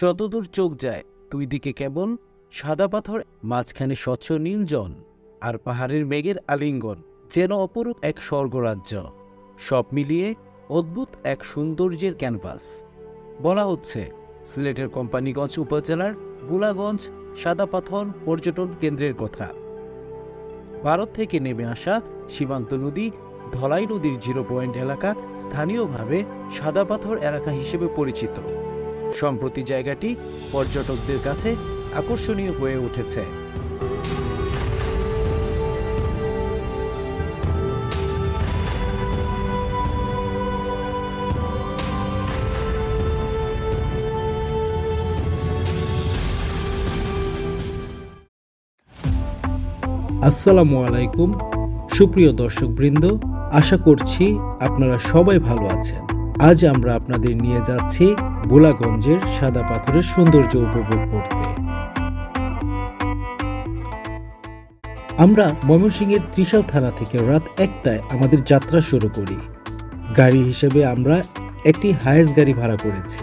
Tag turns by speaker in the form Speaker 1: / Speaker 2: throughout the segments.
Speaker 1: যতদূর চোখ যায়, দুই দিকে কেবল সাদা পাথর, মাঝখানে স্বচ্ছ নীল জন আর পাহাড়ের মেঘের আলিঙ্গন, যেন অপরূপ এক স্বর্গরাজ্য। সব মিলিয়ে অদ্ভুত এক সৌন্দর্যের ক্যানভাস। বলা হচ্ছে, সিলেটের কোম্পানিগঞ্জ উপজেলার গুলাগঞ্জ সাদা পাথর পর্যটন কেন্দ্রের কথা। ভারত থেকে নেমে আসা সীমান্ত নদী, ধলাই নদীর জিরো পয়েন্ট এলাকা স্থানীয়ভাবে সাদা পাথর এলাকা হিসেবে পরিচিত। সম্প্রতি জায়গাটি পর্যটকদের কাছে আকর্ষণীয় হয়ে উঠেছে।
Speaker 2: আসসালামু আলাইকুম। সুপ্রিয় দর্শকবৃন্দ, আশা করছি আপনারা সবাই ভালো আছেন। আজ আমরা আপনাদের নিয়ে যাচ্ছি বোলাগঞ্জের সাদা পাথরের সৌন্দর্য উপভোগ করতে। আমরা ময়মনসিংহের ত্রিশাল থানা থেকে রাত একটায় আমাদের যাত্রা শুরু করি। গাড়ি হিসেবে আমরা একটি হায়েস গাড়ি ভাড়া করেছি।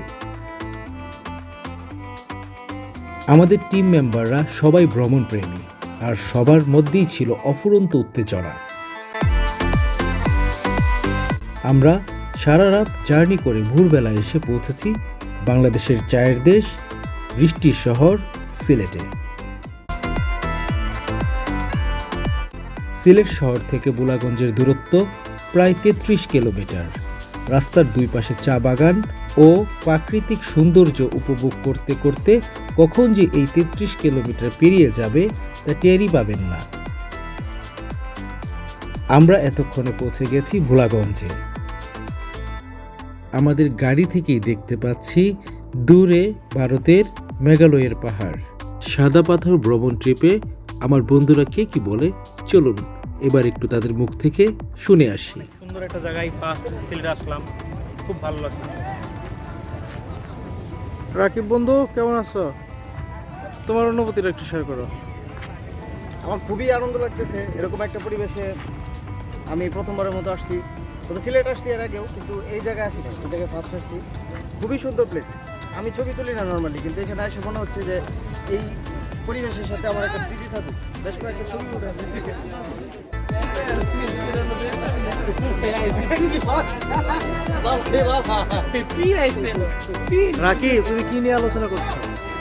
Speaker 2: আমাদের টিম মেম্বাররা সবাই ভ্রমণ প্রেমী আর সবার মধ্যেই ছিল অফুরন্ত উত্তেজনা। আমরা সারা রাত জার্নি করে ভোরবেলা এসে পৌঁছেছি বাংলাদেশের চায়ের দেশ বৃষ্টির শহর, সিলেটে। সিলেট শহর থেকে বুলাগঞ্জের দূরত্ব প্রায় তেত্রিশ কিলোমিটার। রাস্তার দুই পাশে চা বাগান ও প্রাকৃতিক সৌন্দর্য উপভোগ করতে করতে কখন যে এই তেত্রিশ কিলোমিটার পেরিয়ে যাবে তা টেরই পাবেন না। আমরা এতক্ষণে পৌঁছে গেছি ভোলাগঞ্জে। আমাদের গাড়ি থেকেই দেখতে পাচ্ছি দূরে ভারতের মেঘালয়ের পাহাড়। সাদা পাথর ভ্রমণ ট্রিপে আমার বন্ধুরা কে কি বলে? চলুন এবার একটু তাদের মুখ থেকে শুনে আসি।
Speaker 3: সুন্দর একটা জায়গায় ফার্স্ট সিলেটে আসলাম। খুব ভালো লাগছে
Speaker 4: রাকিব বন্ধু কেমন আছো? তোমার অনুভূতিটা একটু শেয়ার করো।
Speaker 5: আমার খুবই আনন্দ লাগতেছে। এরকম একটা পরিবেশে আমি প্রথমবারের মতো আসছি। তবে সিলেট আসছি এর আগেও, কিন্তু এই জায়গায় আসি না এই জায়গায় ফার্স্ট আসছি। খুবই সুন্দর প্লেস আমি ছবি তুলি না নর্মালি কিন্তু এখানে এসে মনে হচ্ছে যে এই পরিবেশের সাথে আমার একটা স্মৃতি থাকুক। বেশ কয়েকটা ছবি
Speaker 4: রাকি তুমি কি নিয়ে আলোচনা করছ?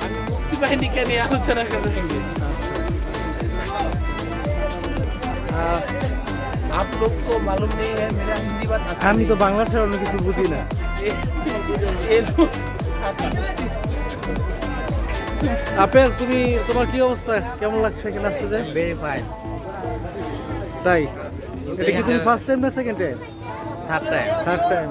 Speaker 3: আমি মুক্তি বাহিনীকে নিয়ে আলোচনা করতে
Speaker 4: আমি তো বাংলা ছাড়া অন্য কিছু বুঝি না। আপেল তুমি তোমার কি অবস্থা? কেমন লাগছে এখানে আসতে যে? তাই? এটা কি তুমি ফার্স্ট টাইম না second time
Speaker 5: third time
Speaker 4: third time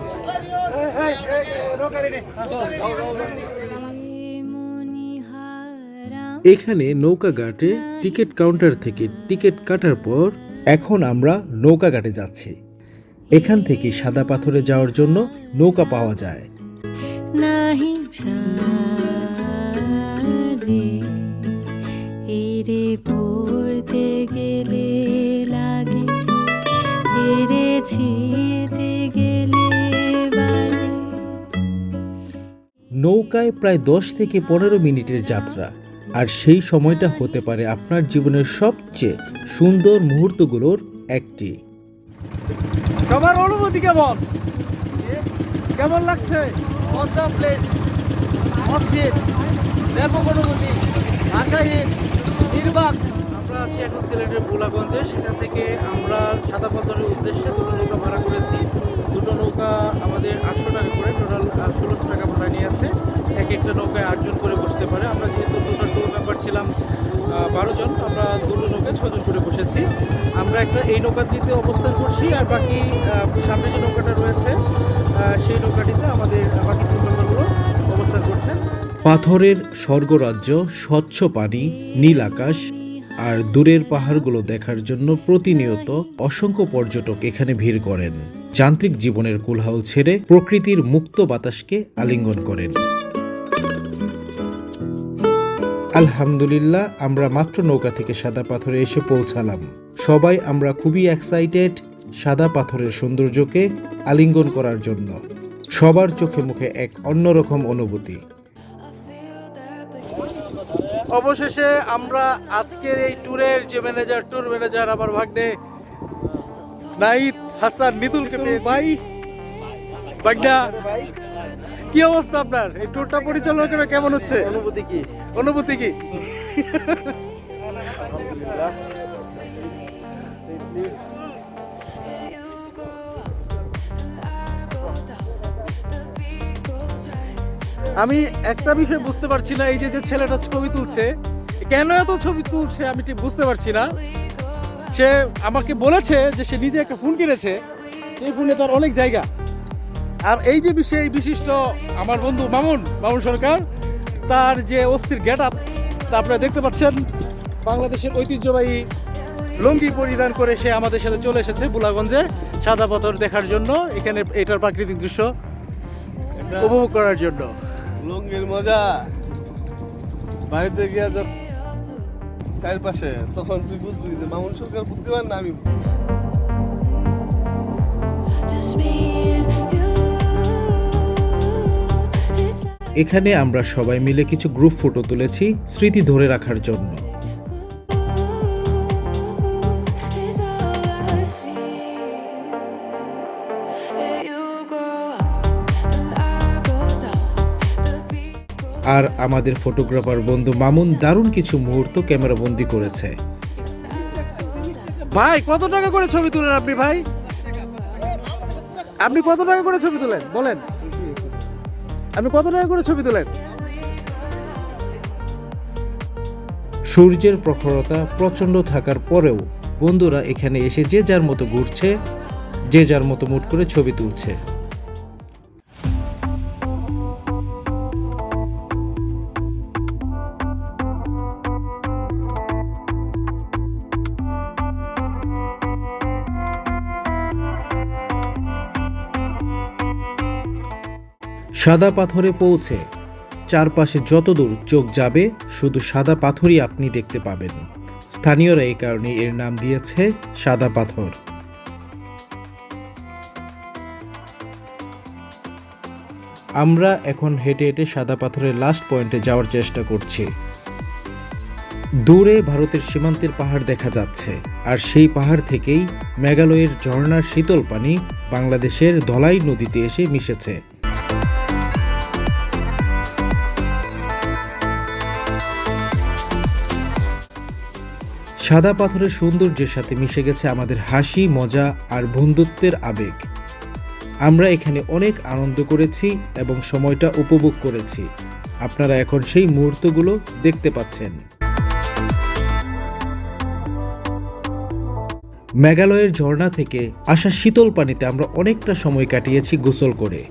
Speaker 2: এখানে নৌকা ঘাটে টিকিট কাউন্টার থেকে টিকিট কাটার পর এখন আমরা নৌকাঘাটে যাচ্ছি। এখান থেকে সাদা পাথরে যাওয়ার জন্য নৌকা পাওয়া যায়।
Speaker 6: নাহি সাজে এরে পড়তে গেলে লাগে এরে ছিঁড়তে গেলে
Speaker 2: নৌকায় প্রায় দশ থেকে পনেরো মিনিটের যাত্রা। আর সেই সময়টা হতে পারে আপনার জীবনের সবচেয়ে সুন্দর মুহূর্তগুলোর একটি।
Speaker 4: সবার অনুভূতি কেমন? কেমন লাগছে?
Speaker 5: অসাম প্লেস অস্থির ব্যাপক অনুভূতি নির্বাক।
Speaker 4: আমরা আছি এখন সিলেটের ভোলাগঞ্জে সেখান থেকে আমরা সাদা পাথরের উদ্দেশ্যে দুটো নৌকা ভাড়া করেছি। দুটো নৌকা আমাদের আটশো টাকা করে টোটাল ষোলোশো টাকা ভাড়া নিয়েছে এক একটা নৌকায় আটজন করে বসতে পারে। আমরা যেহেতু দুটো টুর মেম্বার ছিলাম বারো জন, আমরা দুটো নৌকায় ছজন করে বসেছি। আমরা একটা এই নৌকাটিতে অবস্থান করছি আর বাকি সামনে যে নৌকাটা রয়েছে সেই নৌকাটিতে আমাদের বাকি টুর মেম্বারগুলো অবস্থান করছেন।
Speaker 2: পাথরের স্বর্গরাজ্য, স্বচ্ছ পানি, নীল আকাশ আর দূরের পাহাড়গুলো দেখার জন্য প্রতিনিয়ত অসংখ্য পর্যটক এখানে ভিড় করেন। যান্ত্রিক জীবনের কোলাহল ছেড়ে প্রকৃতির মুক্ত বাতাসকে আলিঙ্গন করেন। আলহামদুলিল্লাহ আমরা মাত্র নৌকা থেকে সাদা পাথরে এসে পৌঁছালাম। সবাই আমরা খুবই এক্সাইটেড সাদা পাথরের সৌন্দর্যকে আলিঙ্গন করার জন্য। সবার চোখে মুখে এক অন্যরকম অনুভূতি।
Speaker 4: অবশেষে আমরা আজকের এই ট্যুরের যে ম্যানেজার ট্যুর ম্যানেজার আমার ভাগ্নে নাইদ হাসান নিদুলকে পেয়েছি। ভাই। ভাগ্না কি অবস্থা আপনার? এই ট্যুরটা পরিচালনা করে কেমন হচ্ছে?
Speaker 5: অনুভূতি কি?
Speaker 4: অনুভূতি কি? আমি একটা বিষয় বুঝতে পারছি না এই যে যে ছেলেটা ছবি তুলছে। কেন এত ছবি তুলছে আমি ঠিক বুঝতে পারছি না। সে আমাকে বলেছে যে সে নিজে একটা ফোন কিনেছে। এই ফোনে তার অনেক জায়গা। আর এই যে বিষয় এই বিশিষ্ট আমার বন্ধু মামুন মামুন সরকার তার যে অস্থির গেট আপ তা আপনারা দেখতে পাচ্ছেন। বাংলাদেশের ঐতিহ্যবাহী লুঙ্গি পরিধান করে সে আমাদের সাথে চলে এসেছে বুলাগঞ্জে সাদা পাথর দেখার জন্য। এখানে এটার প্রাকৃতিক দৃশ্য উপভোগ করার জন্য।
Speaker 7: লুঙ্গির মজা। বাড়িতে গিয়া যখন চারপাশে তখন তুই বুঝবি যে মামুন সরকার বুদ্ধিমান না আমি
Speaker 6: Just me
Speaker 2: এখানে আমরা সবাই মিলে কিছু গ্রুপ ফটো তুলেছি স্মৃতি ধরে রাখার জন্য। আর আমাদের ফটোগ্রাফার বন্ধু মামুন দারুণ কিছু মুহূর্ত ক্যামেরাবন্দি করেছে।
Speaker 4: ভাই, কত টাকা করে ছবি তুলেন আপনি ভাই? আপনি কত টাকা করে ছবি তুলেন? বলেন। আপনি কত টাকা করে ছবি তোলেন?
Speaker 2: সূর্যের প্রখরতা প্রচণ্ড থাকার পরেও বন্ধুরা এখানে এসে যে যার মতো ঘুরছে, যে যার মতো মুট করে ছবি তুলছে। সাদা পাথরে পৌঁছে চারপাশে যতদূর চোখ যাবে, শুধু সাদা পাথরই আপনি দেখতে পাবেন। স্থানীয়রা এই কারণে এর নাম দিয়েছে সাদা পাথর। আমরা এখন হেঁটে হেঁটে সাদা পাথরের লাস্ট পয়েন্টে যাওয়ার চেষ্টা করছি। দূরে ভারতের সীমান্তের পাহাড় দেখা যাচ্ছে, আর সেই পাহাড় থেকেই মেঘালয়ের ঝর্ণার শীতল পানি বাংলাদেশের ধলাই নদীতে এসে মিশেছে। সাদা পাথরের সৌন্দর্যের সাথে মিশে গেছে আমাদের হাসি, মজা আর বন্ধুত্বের আবেগ। আমরা এখানে অনেক আনন্দ করেছি এবং সময়টা উপভোগ করেছি। আপনারা এখন সেই মুহূর্তগুলো দেখতে পাচ্ছেন। মেঘালয়ের ঝর্ণা থেকে আসা শীতল পানিতে আমরা অনেকটা সময় কাটিয়েছি গোসল করে।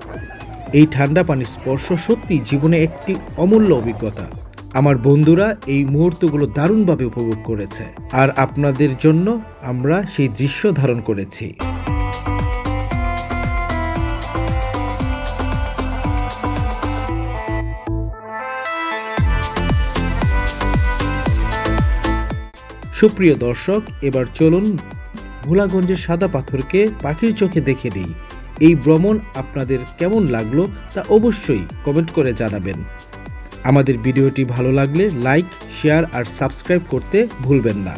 Speaker 2: এই ঠান্ডা পানির স্পর্শ সত্যি জীবনে একটি অমূল্য অভিজ্ঞতা। আমার বন্ধুরা এই মুহূর্তগুলো দারুণভাবে উপভোগ করেছে। আর আপনাদের জন্য আমরা সেই দৃশ্য ধারণ করেছি। সুপ্রিয় দর্শক, এবার চলুন ভোলাগঞ্জের সাদা পাথরকে পাখির চোখে দেখে দিই। এই ভ্রমণ আপনাদের কেমন লাগল তা অবশ্যই কমেন্ট করে জানাবেন। আমাদের ভিডিওটি ভালো লাগলে লাইক শেয়ার আর সাবস্ক্রাইব করতে ভুলবেন না।